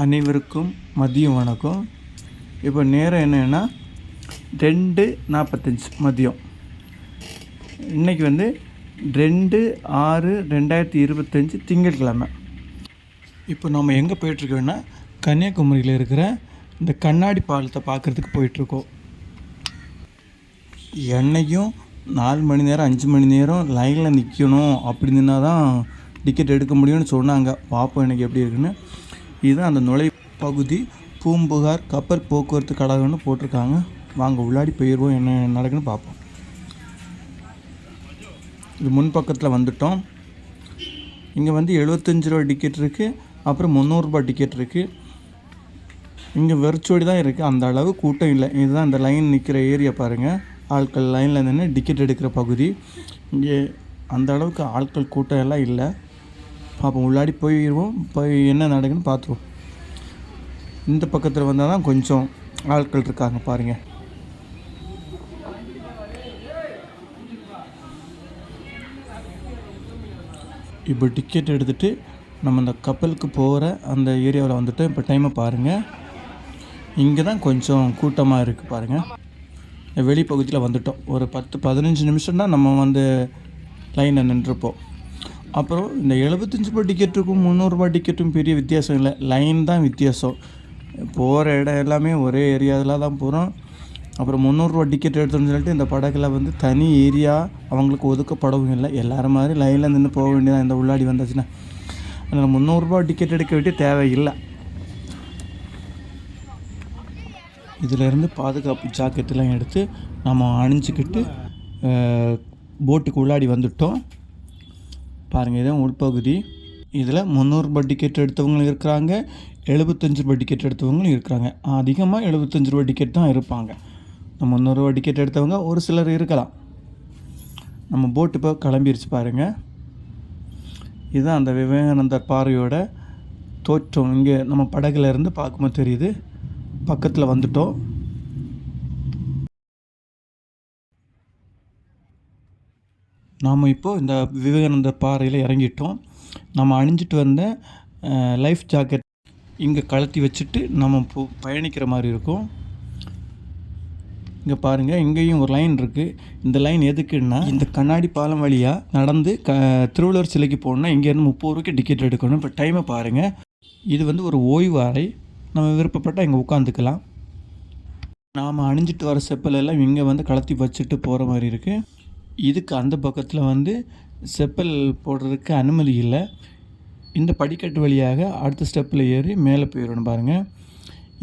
அனைவருக்கும் மதியம் வணக்கம். இப்போ நேரம் என்னன்னா ரெண்டு நாற்பத்தஞ்சு மதியம். இன்றைக்கி வந்து ரெண்டு ஆறு ரெண்டாயிரத்தி இருபத்தஞ்சி திங்கட்கிழமை. இப்போ நம்ம எங்கே போயிட்டுருக்கோன்னா கன்னியாகுமரியில் இருக்கிற இந்த கண்ணாடி பாலத்தை பார்க்குறதுக்கு போயிட்டுருக்கோம். என்னைக்கும் நாலு மணி நேரம் அஞ்சு மணி நேரம் லைனில் நிற்கணும் அப்படின்னா தான் டிக்கெட் எடுக்க முடியும்னு சொன்னாங்க. பார்ப்போம் எனக்கு எப்படி இருக்குன்னு. இதுதான் அந்த நுழை பகுதி பூம்புகார் கப்பல் போக்குவரத்து கழகம்னு போட்டிருக்காங்க. வாங்க உள்ளாடி போயிடுவோம் என்ன நடக்குன்னு பார்ப்போம். இது முன் பக்கத்தில் வந்துட்டோம். இங்கே வந்து எழுபத்தஞ்சு ரூபா டிக்கெட் இருக்குது அப்புறம் முந்நூறுரூபா டிக்கெட் இருக்குது இங்கே வெறிச்சோடி தான் இருக்குது அந்த அளவு கூட்டம் இல்லை. இதுதான் இந்த லைன் நிற்கிற ஏரியா பாருங்கள் ஆட்கள் லைனில் நின்று டிக்கெட் எடுக்கிற பகுதி. இங்கே அந்த அளவுக்கு ஆட்கள் கூட்டம் எல்லாம் இல்லை. பார்ப்போம் உள்ளாடி போயிடுவோம் போய் என்ன நடக்குன்னு பார்த்துருவோம். இந்த பக்கத்தில் வந்தால் தான் கொஞ்சம் ஆட்கள் இருக்காங்க பாருங்கள் இப்போ டிக்கெட் எடுத்துகிட்டு நம்ம அந்த கப்பலுக்கு போகிற அந்த ஏரியாவில் வந்துட்டு இப்போ டைமை பாருங்கள் இங்கே தான் கொஞ்சம் கூட்டமாக இருக்குது பாருங்கள் வெளிப்பகுதியில் வந்துட்டோம். ஒரு பத்து பதினஞ்சு நிமிஷம் தான் நம்ம வந்து லைனில் நின்றுருப்போம் அப்புறம் இந்த எழுபத்தஞ்சு ரூபாய் டிக்கெட்டுக்கும் முந்நூறுரூபா டிக்கெட்டும் பெரிய வித்தியாசம் இல்லை. லைன் தான் வித்தியாசம். போகிற இடம் எல்லாமே ஒரே ஏரியாவில் தான் போகிறோம் அப்புறம் முந்நூறுரூவா டிக்கெட் எடுத்தோம்னு சொல்லிட்டு இந்த படகில் வந்து தனி ஏரியா அவங்களுக்கு ஒதுக்கப்படவும் இல்லை. எல்லாரும் மாதிரி லைனில் நின்று போக வேண்டியதான் இந்த உள்ளாடி வந்தாச்சுன்னா. அதனால் முந்நூறுரூபா டிக்கெட் எடுக்க வேண்டிய தேவையில்லை. இதிலேருந்து பாதுகாப்பு ஜாக்கெட்டெல்லாம் எடுத்து நம்ம அணிஞ்சிக்கிட்டு போட்டுக்கு உள்ளாடி வந்துட்டோம். பாருங்கள் இதான் உள்பகுதி. இதில் முந்நூறுரூபா டிக்கெட் எடுத்தவங்களும் இருக்கிறாங்க எழுபத்தஞ்சு ரூபா டிக்கெட் எடுத்தவங்களும் இருக்கிறாங்க. அதிகமாக எழுபத்தஞ்சு ரூபா டிக்கெட் தான் இருப்பாங்க. இந்த முந்நூறுரூவா டிக்கெட் எடுத்தவங்க ஒரு சிலர் இருக்கலாம். நம்ம போட்டு இப்போ கிளம்பிருச்சு பாருங்கள் இதுதான் அந்த விவேகானந்தர் பாறையோட தோற்றம். இங்கே நம்ம படகுலேருந்து பார்க்கும்போது தெரியுது. பக்கத்தில் வந்துட்டோம். நாம் இப்போது இந்த விவேகானந்தர் பாறையில் இறங்கிட்டோம். நம்ம அணிஞ்சிட்டு வந்த லைஃப் ஜாக்கெட் இங்கே கழட்டி வச்சுட்டு நம்ம போ பயணிக்கிற மாதிரி இருக்கும். இங்கே பாருங்கள் இங்கேயும் ஒரு லைன் இருக்குது இந்த லைன் எதுக்குன்னா இந்த கண்ணாடி பாலம் வழியாக நடந்து க திருவள்ளுவர் சிலைக்கு போகணுன்னா இங்கேருந்து முப்பது ரூபாய்க்கு டிக்கெட் எடுக்கணும். இப்போ டைமை பாருங்கள் இது வந்து ஒரு ஓய்வு அறை. நம்ம விருப்பப்பட்டால் இங்கே உட்காந்துக்கலாம் நாம் அணிஞ்சிட்டு வர செப்பலெல்லாம் இங்கே வந்து கலத்தி வச்சுட்டு போகிற மாதிரி இருக்குது இதுக்கு அந்த பக்கத்தில் வந்து செப்பல் போடுறதுக்கு அனுமதி இல்லை. இந்த படிக்கட்டு வழியாக அடுத்த ஸ்டெப்பில் ஏறி மேலே போயிடணும் பாருங்கள்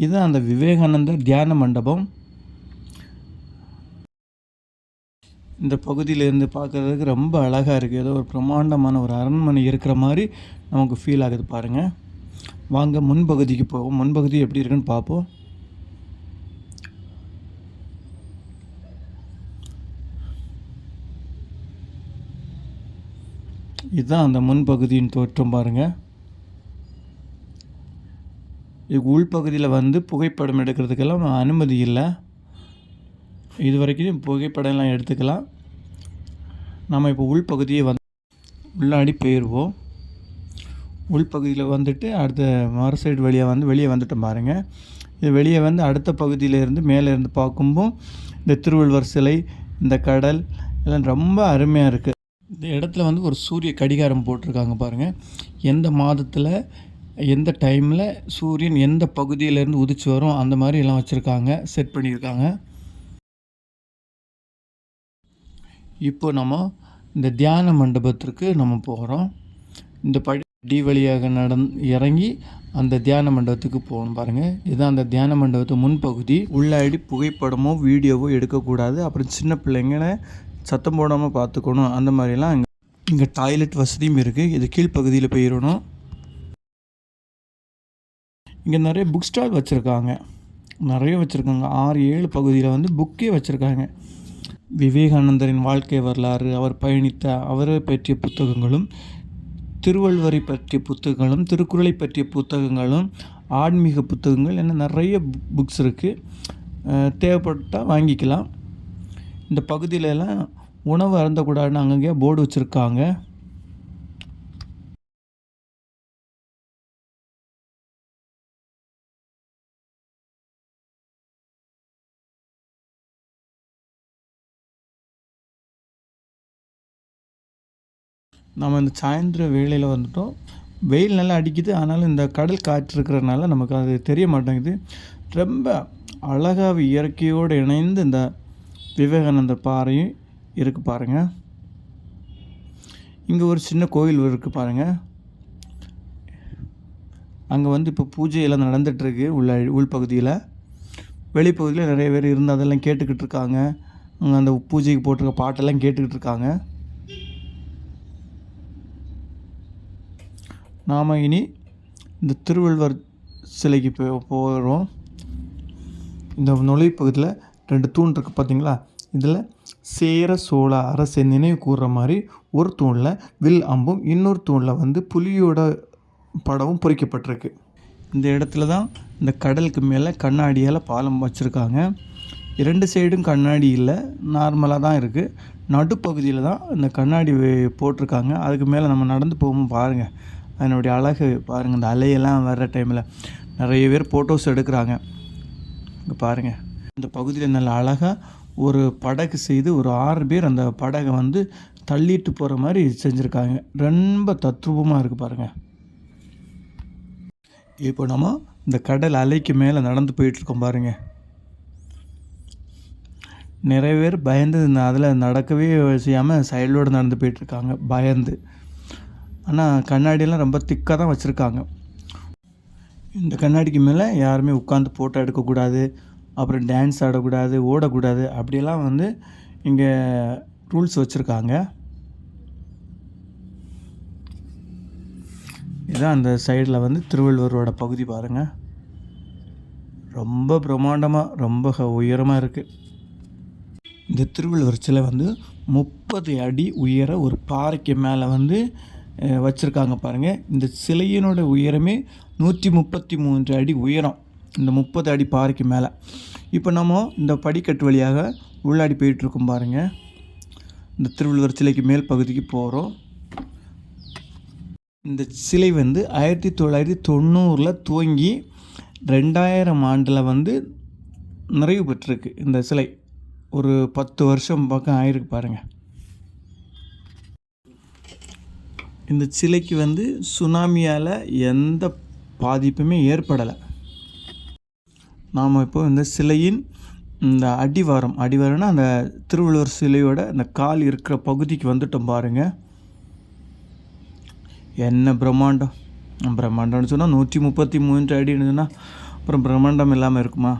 இதுதான் அந்த விவேகானந்தர் தியான மண்டபம். இந்த பகுதியிலேருந்து பார்க்குறதுக்கு ரொம்ப அழகாக இருக்குது ஏதோ ஒரு பிரம்மாண்டமான ஒரு அரண்மனை இருக்கிற மாதிரி நமக்கு ஃபீல் ஆகுது பாருங்கள் வாங்க முன்பகுதிக்கு போவோம். முன்பகுதி எப்படி இருக்குன்னு பார்ப்போம். இதுதான் அந்த முன்பகுதியின் தோற்றம் பாருங்கள் இது உள்பகுதியில் வந்து புகைப்படம் எடுக்கிறதுக்கெல்லாம் அனுமதி இல்லை. இது வரைக்கும் புகைப்படம்லாம் எடுத்துக்கலாம். நம்ம இப்போ உள்பகுதியை வந்து உள்ளாடி போயிடுவோம் உள்பகுதியில் வந்துட்டு அடுத்த மறு சைடு வழியாக வந்து வெளியே வந்துட்டோம் பாருங்கள் இது வெளியே வந்து அடுத்த பகுதியிலேருந்து மேலே இருந்து பார்க்கும்போது இந்த திருவள்ளுவர் சிலை இந்த கடல் எல்லாம் ரொம்ப அருமையாக இருக்குது இந்த இடத்துல வந்து ஒரு சூரிய கடிகாரம் போட்டிருக்காங்க பாருங்கள் எந்த மாதத்தில் எந்த டைமில் சூரியன் எந்த பகுதியிலேருந்து உதிச்சு வரும் அந்த மாதிரி எல்லாம் வச்சுருக்காங்க செட் பண்ணியிருக்காங்க. இப்போ நம்ம இந்த தியான மண்டபத்திற்கு நம்ம போகிறோம் இந்த படி டி வழியாக நடந் இறங்கி அந்த தியான மண்டபத்துக்கு போகணும் பாருங்கள் இதுதான் அந்த தியான மண்டபத்து முன்பகுதி. உள்ளாடி புகைப்படமோ வீடியோவோ எடுக்கக்கூடாது. அப்புறம் சின்ன பிள்ளைங்களை சத்தம் போடாமல் பார்த்துக்கணும். அந்த மாதிரிலாம் இங்கே இங்கே டாய்லெட் வசதியும் இருக்குது இது கீழ்ப்பகுதியில் போயிடணும் இங்கே நிறைய புக் ஸ்டால் வச்சுருக்காங்க. நிறைய வச்சுருக்காங்க. ஆறு ஏழு பகுதியில் வந்து புக்கே வச்சுருக்காங்க. விவேகானந்தரின் வாழ்க்கை வரலாறு அவர் பயணித்த அவரை பற்றிய புத்தகங்களும் திருவள்ளுவரை பற்றிய புத்தகங்களும் திருக்குறளை பற்றிய புத்தகங்களும் ஆன்மீக புத்தகங்கள் என்ன நிறைய புக்ஸ் இருக்குது தேவைப்பட்டால் வாங்கிக்கலாம். இந்த பகுதியிலலாம் உணவு அருந்தக்கூடாதுன்னு அங்கங்கே போர்டு வச்சுருக்காங்க. நம்ம இந்த சாயந்தர வேலையில் வந்துட்டோம். வெயில் நல்லா அடிக்குது. ஆனாலும் இந்த கடல் காற்று இருக்கிறதுனால நமக்கு அது தெரிய மாட்டேங்குது. ரொம்ப அழகாக இயற்கையோடு இணைந்து இந்த விவேகானந்தர் பாறையும் இருக்குது பாருங்கள் இங்கே ஒரு சின்ன கோயில் இருக்குது பாருங்கள் அங்கே வந்து இப்போ பூஜையெல்லாம் நடந்துகிட்ருக்கு உள்ள உள்பகுதியில் வெளிப்பகுதியில் நிறைய பேர் இருந்து அதெல்லாம் கேட்டுக்கிட்டு இருக்காங்க. அங்கே அந்த பூஜைக்கு போட்டிருக்க பாட்டெல்லாம் கேட்டுக்கிட்டு இருக்காங்க. நாம் இனி இந்த திருவள்ளுவர் சிலைக்கு போ போகிறோம் இந்த நுழைப்பகுதியில் ரெண்டு தூண் இருக்குது பார்த்தீங்களா இதில் சேர சோழ அரசை நினைவு கூறுற மாதிரி ஒரு தூணில் வில் அம்பும் இன்னொரு தூணில் வந்து புலியோட படமும் பொறிக்கப்பட்டிருக்கு. இந்த இடத்துல தான் இந்த கடலுக்கு மேலே கண்ணாடியால் பாலம் வச்சுருக்காங்க. இரண்டு சைடும் கண்ணாடி இல்லை நார்மலாக தான் இருக்குது நடுப்பகுதியில் தான் இந்த கண்ணாடி போட்டிருக்காங்க. அதுக்கு மேலே நம்ம நடந்து போகும்போது பாருங்கள் அதனுடைய அழகு பாருங்கள் இந்த அலையெல்லாம் வர்ற டைமில் நிறைய பேர் ஃபோட்டோஸ் எடுக்கிறாங்க. இங்கே பாருங்கள் இந்த பகுதியில் நல்ல அழகாக ஒரு படகு செய்து ஒரு ஆறு பேர் அந்த படகை வந்து தள்ளிட்டு போகிற மாதிரி செஞ்சுருக்காங்க. ரொம்ப தத்ரூபமாக இருக்குது பாருங்கள் இப்போ நம்ம இந்த கடல் அலைக்கு மேலே நடந்து போயிட்டுருக்கோம் பாருங்கள் நிறைய பேர் பயந்து அதில் நடக்கவே செய்யாமல் செயலோடு நடந்து போயிட்டுருக்காங்க பயந்து. ஆனால் கண்ணாடியெல்லாம் ரொம்ப திக்காக தான் வச்சுருக்காங்க. இந்த கண்ணாடிக்கு மேலே யாருமே உட்காந்து ஃபோட்டோ எடுக்கக்கூடாது. அப்புறம் டான்ஸ் ஆடக்கூடாது ஓடக்கூடாது அப்படியெல்லாம் வந்து இங்கே ரூல்ஸ் வச்சுருக்காங்க. இதான் அந்த சைடில் வந்து திருவள்ளுவரோட பகுதி பாருங்கள் ரொம்ப பிரம்மாண்டமாக ரொம்ப உயரமாக இருக்குது இந்த திருவள்ளுவர் சிலை வந்து முப்பது அடி உயர ஒரு பாறைக்கு மேலே வந்து வச்சுருக்காங்க பாருங்கள் இந்த சிலையினோட உயரமே நூற்றி முப்பத்தி மூன்று அடி உயரம். இந்த முப்பது அடி பாறைக்கு மேலே. இப்போ நம்ம இந்த படிக்கட்டு வழியாக உள்ளாடி போயிட்டுருக்கோம் பாருங்கள் இந்த திருவள்ளுவர் சிலைக்கு மேல் பகுதிக்கு போகிறோம் இந்த சிலை வந்து ஆயிரத்தி தொள்ளாயிரத்தி தொண்ணூறில் துவங்கி ரெண்டாயிரம் ஆண்டில் வந்து நிறைவு பெற்றிருக்கு இந்த சிலை. ஒரு பத்து வருஷம் பக்கம் ஆயிருக்கு பாருங்கள் இந்த சிலைக்கு வந்து சுனாமியால் எந்த பாதிப்புமே ஏற்படலை. நாம் இப்போ இந்த சிலையின் இந்த அடிவாரம் அடிவாரம்னா அந்த திருவள்ளுவர் சிலையோட அந்த கால் இருக்கிற பகுதிக்கு வந்துட்டோம் பாருங்கள் என்ன பிரம்மாண்டம். பிரம்மாண்டம்னு சொன்னால் நூற்றி முப்பத்தி மூன்று அடின்னு சொன்னால் அப்புறம் பிரம்மாண்டம் இல்லாமல் இருக்குமா?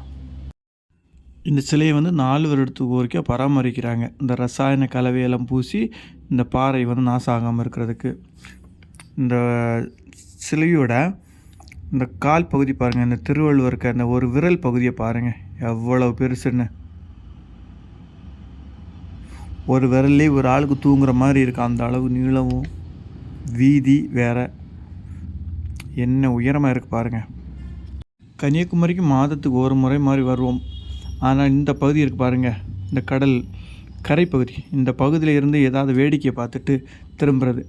இந்த சிலையை வந்து நாலு வருடத்துக்கு ஒருக்கா பராமரிக்கிறாங்க. இந்த ரசாயன கலவையெல்லாம் பூசி இந்த பாறை வந்து நாசம் ஆகாமல் இருக்கிறதுக்கு. இந்த சிலையோட இந்த கால் பகுதி பாருங்கள் இந்த திருவள்ளுவருக்கு அந்த ஒரு விரல் பகுதியை பாருங்கள் எவ்வளவு பெருசுன்னு. ஒரு விரல்லே ஒரு ஆளுக்கு தூங்குற மாதிரி இருக்கும் அந்த அளவு நீளமும் வீதி வேற. என்ன உயரமாக இருக்குது பாருங்கள் கன்னியாகுமரிக்கு மாதத்துக்கு ஒரு முறை மாதிரி வருவோம். ஆனால் இந்த பகுதி இருக்குது பாருங்கள் இந்த கடல் கரைப்பகுதி இந்த பகுதியில் இருந்து ஏதாவது வேடிக்கையை பார்த்துட்டு திரும்புறது.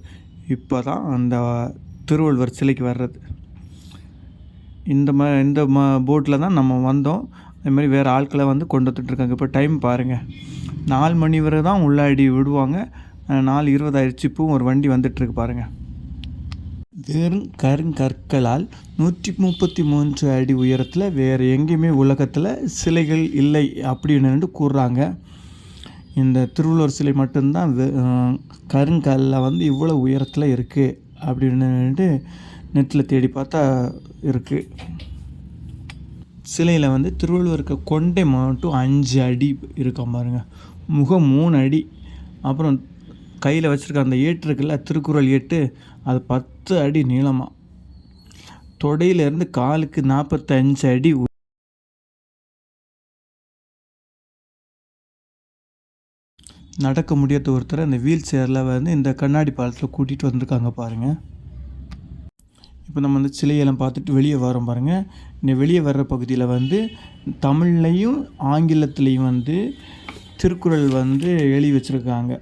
இப்போ தான் அந்த திருவள்ளுவர் சிலைக்கு வர்றது. இந்த ம இந்த ம போட்டில் தான் நம்ம வந்தோம். அதுமாதிரி வேறு ஆட்களை வந்து கொண்டு வந்துட்டுருக்காங்க இப்போ டைம் பாருங்கள் நாலு மணி வரை தான் உள்ளாடி விடுவாங்க. நாலு இருபதாயிரச்சு இப்போவும் ஒரு வண்டி வந்துட்டுருக்கு பாருங்கள் வெறும் கருங்கற்களால் நூற்றி முப்பத்தி மூன்று அடி உயரத்தில் வேறு எங்கேயுமே உலகத்தில் சிலைகள் இல்லை அப்படின்னு கூறுறாங்க. இந்த திருவள்ளுவர் சிலை மட்டும்தான் வெ- கருங்கல்ல வந்து இவ்வளோ உயரத்தில் இருக்குது அப்படின்னுட்டு நெட்டில் தேடி பார்த்தா இருக்குது சிலையில் வந்து திருவள்ளுவருக்கு கொண்டை மட்டும் அஞ்சு அடி இருக்கும் பாருங்கள் முகம் மூணு அடி. அப்புறம் கையில் வச்சுருக்க அந்த ஏட்டு இருக்குல்ல திருக்குறள் ஏட்டு அது பத்து அடி நீளமாக தொடையிலேருந்து காலுக்கு நாற்பத்தஞ்சு அடி நடக்க முடியாத ஒருத்தரை அந்த வீல் சேரில் வந்து இந்த கண்ணாடி பாலத்தில் கூட்டிகிட்டு வந்திருக்காங்க பாருங்கள் இப்போ நம்ம வந்து சிலையெல்லாம் பார்த்துட்டு வெளியே வரோம் பாருங்கள் இந்த வெளியே வர்ற பகுதியில் வந்து தமிழ்லையும் ஆங்கிலத்துலேயும் வந்து திருக்குறள் வந்து எழுதி வச்சுருக்காங்க.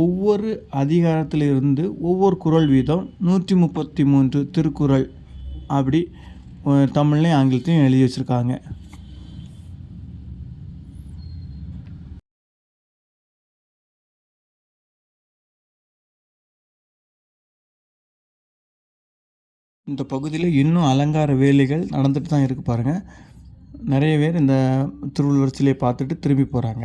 ஒவ்வொரு அதிகாரத்தில் இருந்து ஒவ்வொரு குறள் வீதம் நூற்றி முப்பத்தி மூன்று திருக்குறள். அப்படி தமிழ்லையும் ஆங்கிலத்தையும் எழுதி வச்சுருக்காங்க. இந்த பகுதியில் இன்னும் அலங்கார வேலைகள் நடந்துட்டு தான் இருக்குது பாருங்கள் நிறைய பேர் இந்த திருவள்ளுவர் சிலையை பார்த்துட்டு திரும்பி போகிறாங்க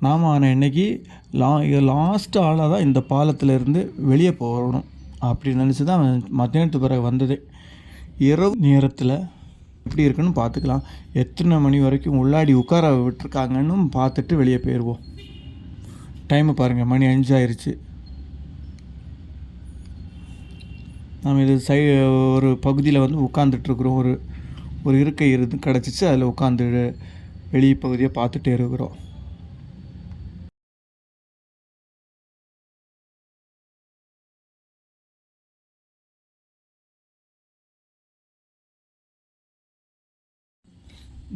நாம் ஆனால் இன்றைக்கி லா லாஸ்ட் ஆளாக தான் இந்த பாலத்திலேருந்து வெளியே போகணும் அப்படி நினச்சி தான் மத்தியானத்து பிறகு வந்ததே. இரவு நேரத்தில் எப்படி இருக்குன்னு பார்த்துக்கலாம். எத்தனை மணி வரைக்கும் உள்ளாடி உட்கார விட்டுருக்காங்கன்னு பார்த்துட்டு வெளியே போயிடுவோம் டைமை பாருங்கள் மணி அஞ்சாயிருச்சு நம்ம இது சை ஒரு பகுதியில் வந்து உட்காந்துட்ருக்குறோம் ஒரு ஒரு இருக்கை இருந்து கிடச்சிச்சு. அதில் உட்காந்து வெளி பகுதியை பார்த்துட்டே இருக்கிறோம்.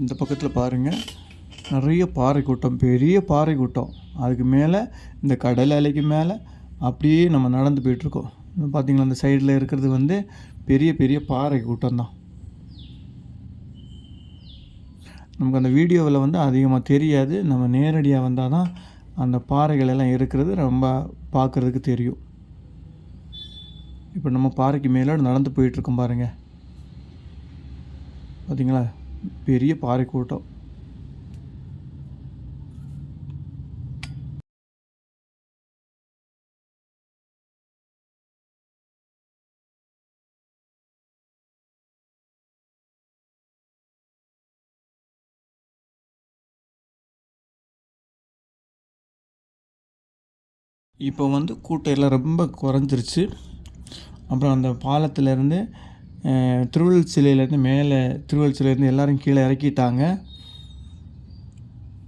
இந்த பக்கத்தில் பாருங்கள் நிறைய பாறை கூட்டம் பெரிய பாறை கூட்டம். அதுக்கு மேலே இந்த கடல் அலைக்கு மேலே அப்படியே நம்ம நடந்து போயிட்டுருக்கோம். பார்த்திங்களா அந்த சைடில் இருக்கிறது வந்து பெரிய பெரிய பாறை கூட்டம் தான். நமக்கு அந்த வீடியோவில் வந்து அதிகமாக தெரியாது. நம்ம நேரடியாக வந்தால் தான் அந்த பாறைகள் எல்லாம் இருக்கிறது ரொம்ப பார்க்குறதுக்கு தெரியும். இப்போ நம்ம பாறைக்கு மேலே நடந்து போயிட்டுருக்கோம் பாருங்கள் பார்த்தீங்களா பெரிய பாறை கூட்டம். இப்போ வந்து கூட்டம் எல்லாம் ரொம்ப குறைஞ்சிருச்சு. அப்புறம் அந்த பாலத்திலேருந்து திருவள்ளுவர் சிலையிலேருந்து மேலே திருவள்ளுவர் சிலையிலேருந்து எல்லோரும் கீழே இறக்கிட்டாங்க.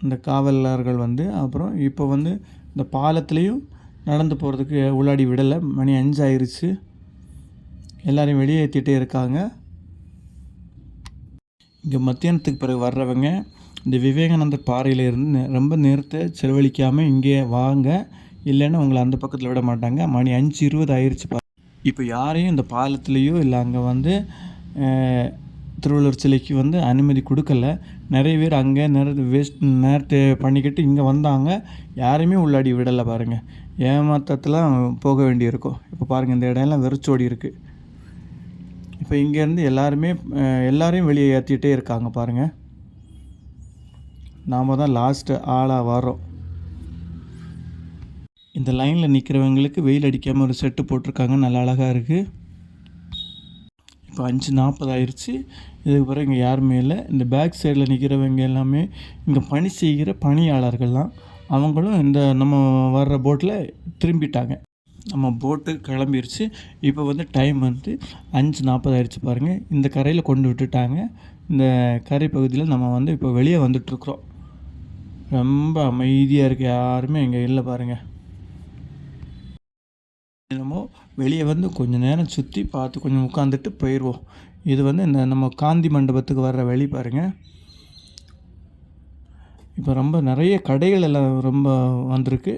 இந்த காவலர்கள் வந்து அப்புறம் இப்போ வந்து இந்த பாலத்துலேயும் நடந்து போகிறதுக்கு உள்ளாடி விடலை. மணி அஞ்சாயிருச்சு. எல்லோரையும் வெளியேற்றிட்டே இருக்காங்க. இங்கே மத்தியானத்துக்கு பிறகு வர்றவங்க இந்த விவேகானந்தர் பாறையிலேருந்து ரொம்ப நேரத்தை செலவழிக்காமல் இங்கே வாங்க. இல்லைன்னா உங்களை அந்த பக்கத்தில் விட மாட்டாங்க. மணி அஞ்சு இருபது ஆயிடுச்சு பா இப்போ யாரையும் இந்த பாலத்துலேயோ இல்லை அங்கே வந்து திருவள்ளுவர் சிலைக்கு வந்து அனுமதி கொடுக்கல. நிறைய பேர் அங்கே நேரத்தை வேஸ்ட் நேரத்தை பண்ணிக்கிட்டு இங்கே வந்தாங்க. யாரையுமே உள்ளாடி விடலை பாருங்கள் ஏமாத்தத்தில் போக வேண்டியிருக்கும். இப்போ பாருங்கள் இந்த இடம்லாம் வெறிச்சோடி இருக்குது இப்போ இங்கேருந்து எல்லாருமே எல்லாரையும் வெளியே ஏற்றிட்டே இருக்காங்க பாருங்கள் நாம் தான் லாஸ்ட்டு ஆளாக வரோம் இந்த லைனில் நிற்கிறவங்களுக்கு வெயில் அடிக்காமல் ஒரு செட்டு போட்டிருக்காங்க. நல்லா அழகாக இருக்குது இப்போ அஞ்சு நாற்பது ஆயிடுச்சு இதுக்கு பிறகு இங்கே யாருமே இல்லை. இந்த பேக் சைடில் நிற்கிறவங்க எல்லாமே இங்கே பணி செய்கிற பணியாளர்கள் தான். அவங்களும் இந்த நம்ம வர்ற போட்டில் திரும்பிட்டாங்க. நம்ம போட்டு கிளம்பிருச்சு. இப்போ வந்து டைம் வந்து அஞ்சு நாற்பது ஆயிடுச்சு பாருங்கள் இந்த கரையில் கொண்டு விட்டுட்டாங்க. இந்த கரை பகுதியில் நம்ம வந்து இப்போ வெளியே வந்துட்டுருக்குறோம் ரொம்ப அமைதியாக இருக்குது யாருமே இங்கே இல்லை பாருங்கள் வெளியே வந்து கொஞ்சம் நேரம் சுற்றி பார்த்து கொஞ்சம் உட்காந்துட்டு போயிடுவோம் இது வந்து இந்த நம்ம காந்தி மண்டபத்துக்கு வர்ற வழி பாருங்கள் இப்போ ரொம்ப நிறைய கடைகள் எல்லாம் ரொம்ப வந்திருக்கு.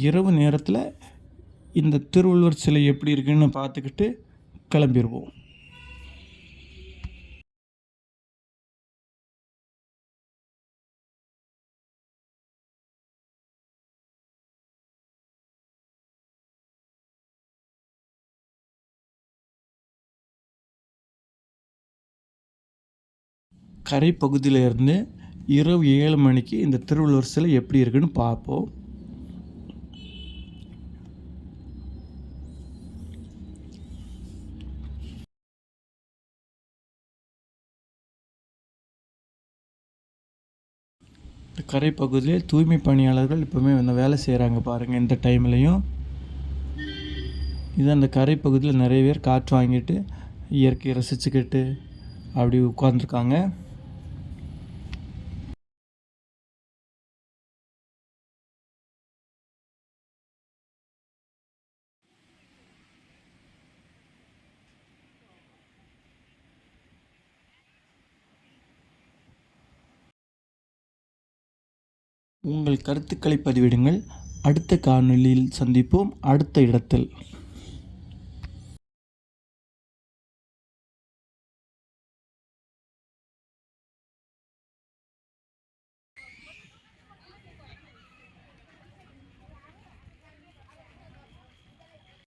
இரவு நேரத்தில் இந்த திருவள்ளுவர் சிலை எப்படி இருக்குன்னு பார்த்துக்கிட்டு கிளம்பிடுவோம் கரை பகுதியிலேருந்து இரவு ஏழு மணிக்கு இந்த திருவள்ளுவர் சிலை எப்படி இருக்குன்னு பார்ப்போம். கரை பகுதியில் தூய்மை பணியாளர்கள் இப்போவுமே வந்து வேலை செய்கிறாங்க பாருங்கள் இந்த டைம்லையும். இது அந்த கரை பகுதியில் நிறைய பேர் காற்று வாங்கிட்டு இயற்கையை ரசிச்சுக்கிட்டு அப்படி உட்காந்துருக்காங்க உங்கள் கருத்துக்களை பதிவிடுங்கள். அடுத்த காணொலியில் சந்திப்போம். அடுத்த இடத்தில்.